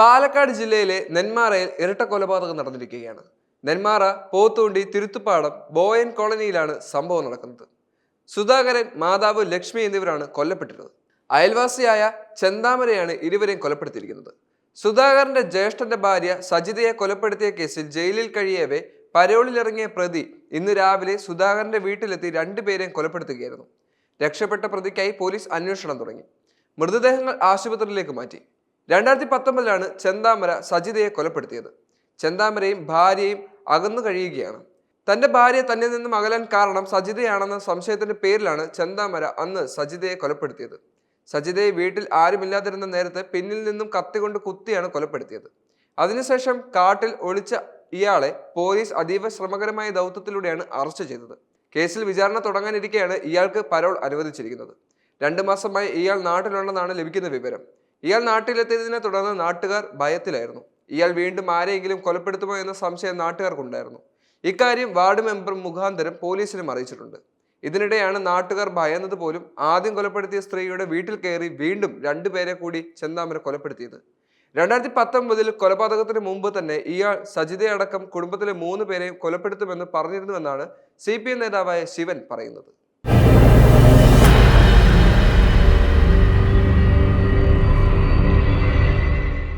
പാലക്കാട് ജില്ലയിലെ നെന്മാറയിൽ ഇരട്ട കൊലപാതകം നടന്നിരിക്കുകയാണ്. നെന്മാറ പോത്തൂണ്ടി തിരുത്തുപ്പാടം ബോയൻ കോളനിയിലാണ് സംഭവം നടക്കുന്നത്. സുധാകരൻ മാതാവ് ലക്ഷ്മി എന്നിവരാണ് കൊല്ലപ്പെട്ടിരുന്നത്. അയൽവാസിയായ ചെന്താമരയാണ് ഇരുവരെയും കൊലപ്പെടുത്തിയിരിക്കുന്നത്. സുധാകരന്റെ ജ്യേഷ്ഠന്റെ ഭാര്യ സജിതയെ കൊലപ്പെടുത്തിയ കേസിൽ ജയിലിൽ കഴിയവേ പരോളിലിറങ്ങിയ പ്രതി ഇന്ന് രാവിലെ സുധാകരന്റെ വീട്ടിലെത്തി രണ്ടുപേരെയും കൊലപ്പെടുത്തുകയായിരുന്നു. രക്ഷപ്പെട്ട പ്രതിക്കായി പോലീസ് അന്വേഷണം തുടങ്ങി. മൃതദേഹങ്ങൾ ആശുപത്രിയിലേക്ക് മാറ്റി. രണ്ടായിരത്തി പത്തൊമ്പതിലാണ് ചെന്താമര സജിതയെ കൊലപ്പെടുത്തിയത്. ചെന്താമരയും ഭാര്യയും അകന്നു കഴിയുകയാണ്. തന്റെ ഭാര്യ തന്നിൽ നിന്നും അകലാൻ കാരണം സജിതയാണെന്ന സംശയത്തിന്റെ പേരിലാണ് ചെന്താമര അന്ന് സജിതയെ കൊലപ്പെടുത്തിയത്. സജിതയെ വീട്ടിൽ ആരുമില്ലാതിരുന്ന നേരത്തെ പിന്നിൽ നിന്നും കത്തികൊണ്ട് കുത്തിയാണ് കൊലപ്പെടുത്തിയത്. അതിനുശേഷം കാട്ടിൽ ഒളിച്ച ഇയാളെ പോലീസ് അതീവ ശ്രമകരമായ ദൗത്യത്തിലൂടെയാണ് അറസ്റ്റ് ചെയ്തത്. കേസിൽ വിചാരണ തുടങ്ങാനിരിക്കെയാണ് ഇയാൾക്ക് പരോൾ അനുവദിച്ചിരിക്കുന്നത്. രണ്ടു മാസമായി ഇയാൾ നാട്ടിലുണ്ടെന്നാണ് ലഭിക്കുന്ന വിവരം. ഇയാൾ നാട്ടിലെത്തിയതിനെ തുടർന്ന് നാട്ടുകാർ ഭയത്തിലായിരുന്നു. ഇയാൾ വീണ്ടും ആരെയെങ്കിലും കൊലപ്പെടുത്തുമോ എന്ന സംശയം നാട്ടുകാർക്കുണ്ടായിരുന്നു. ഇക്കാര്യം വാർഡ് മെമ്പർ മുഖാന്തരം പോലീസിനും അറിയിച്ചിട്ടുണ്ട്. ഇതിനിടെയാണ് നാട്ടുകാർ ഭയന്നത് പോലും ആദ്യം കൊലപ്പെടുത്തിയ സ്ത്രീയുടെ വീട്ടിൽ കയറി വീണ്ടും രണ്ടുപേരെ കൂടി ചെന്താമര കൊലപ്പെടുത്തിയത്. രണ്ടായിരത്തി പത്തൊമ്പതിൽ കൊലപാതകത്തിന് മുമ്പ് തന്നെ ഇയാൾ സജിതയടക്കം കുടുംബത്തിലെ മൂന്ന് പേരെയും കൊലപ്പെടുത്തുമെന്ന് പറഞ്ഞിരുന്നുവെന്നാണ് സി നേതാവായ ശിവൻ പറയുന്നത്.